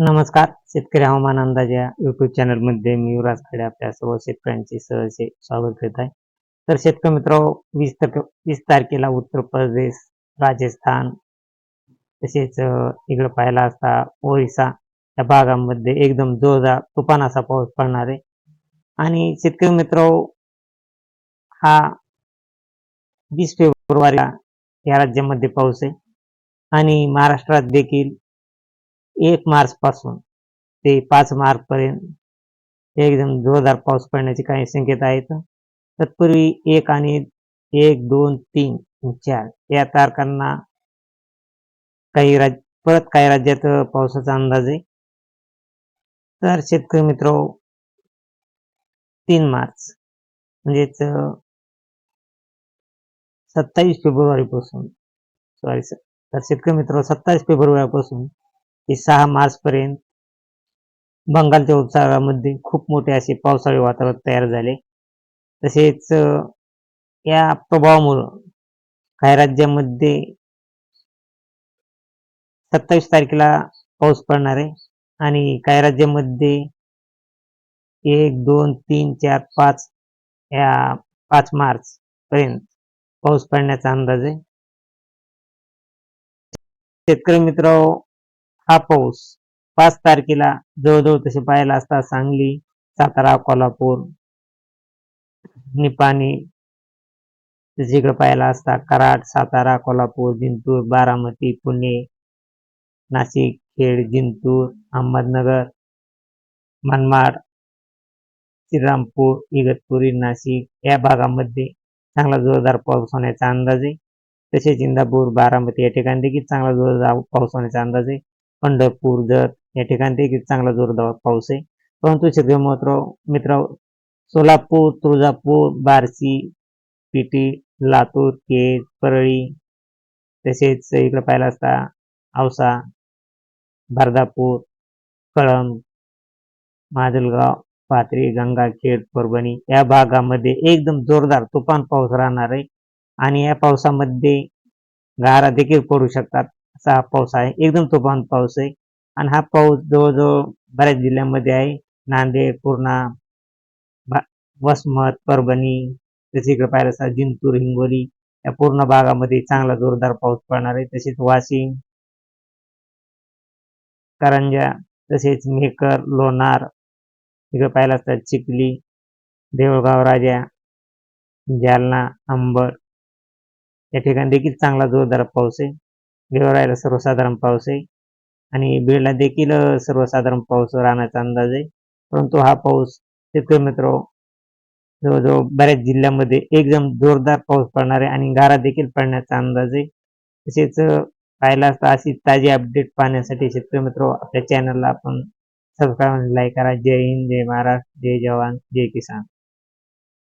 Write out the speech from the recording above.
नमस्कार. शेतकरी हवामान अंदाज या युट्यूब चॅनलमध्ये मी युवराज खडे आपल्या सर्व शेतकऱ्यांचे सहसे स्वागत करत आहे. तर शेतकरी मित्र वीस तारखे वीस तारखेला उत्तर प्रदेश राजस्थान तसेच इकडं पाहिला असता ओरिसा या भागामध्ये एकदम जोरदार तुफान असा पाऊस पडणार आहे. आणि शेतकरी मित्र हा वीस फेब्रुवारीला या राज्यामध्ये पाऊस आहे. आणि महाराष्ट्रात देखील एक मार्च पासून ते पाच मार्च पर्यंत एकदम जोरदार पाऊस पडण्याचे काही संकेत आहेत. तत्पूर्वी एक आणि एक दोन तीन चार या तारखांना काही राज्य परत काही राज्यात पावसाचा अंदाज आहे. तर शेतकरी मित्र तीन मार्च म्हणजेच सत्तावीस फेब्रुवारी पासून सर तर शेतकरी मित्र सत्तावीस फेब्रुवारी पासून ते सहा मार्चपर्यंत बंगालच्या उपसागरामध्ये खूप मोठे असे पावसाळी वातावरण तयार झाले. तसेच या प्रभावामुळं काही राज्यामध्ये सत्तावीस तारखेला पाऊस पडणार आहे आणि काही राज्यामध्ये एक दोन तीन चार पाच या पाच मार्च पर्यंत पाऊस पडण्याचा अंदाज आहे. शेतकरी मित्र हा पाऊस. पाच तारखेला जवळजवळ तसे पाहायला असता सांगली सातारा कोल्हापूर निपाणी इकडे पाहायला असता कराड सातारा कोल्हापूर जिंतूर बारामती पुणे नाशिक खेड जिंतूर अहमदनगर मनमाड श्रीरामपूर इगतपुरी नाशिक या भागामध्ये चांगला जोरदार पाऊस होण्याचा अंदाज आहे. तसेच इंदापूर बारामती या ठिकाणी देखील चांगला जोरदार पाऊस होण्याचा अंदाज आहे. पंढरपूर जत या ठिकाणी देखील चांगला जोरदार पाऊस आहे. परंतु शेतकरी मात्र मित्र सोलापूर तुळजापूर बार्शी पिटी लातूर केज परळी तसेच इकडे पाहिला असता औसा भारदापूर कळंब माजलगाव पाथरी गंगाखेड परभणी या भागामध्ये एकदम जोरदार तुफान पाऊस राहणार आहे. आणि या पावसामध्ये गारा देखील पडू शकतात. असा पाऊस आहे. एकदम तुफान पाऊस आहे. आणि हा पाऊस जवळजवळ बऱ्याच जिल्ह्यांमध्ये आहे. नांदेड पूर्णा वसमत परभणी तसे इकडे पाहिलं असता जिंतूर हिंगोली या पूर्ण भागामध्ये चांगला जोरदार पाऊस पडणार आहे. तसेच वाशिम करंजा तसेच मेकर लोणार इकडे पाहिलं असतात चिखली देऊळगाव राजा जालना अंबड या ठिकाणी देखील चांगला जोरदार पाऊस आहे. गेवरायला सर्वसाधारण पाऊस आहे. आणि बीडला देखील सर्वसाधारण पाऊस राहण्याचा अंदाज आहे. परंतु हा पाऊस शेतकरी मित्र जवळजवळ बऱ्याच जिल्ह्यामध्ये एकदम जोरदार पाऊस पडणार आहे आणि गारा देखील पडण्याचा अंदाज आहे. तसेच पाहिला असता अशी ताजी अपडेट पाहण्यासाठी शेतकरी मित्र आपल्या चॅनलला आपण सबस्क्राईब लाईक करा. जय हिंद जय महाराष्ट्र जय जवान जय किसान.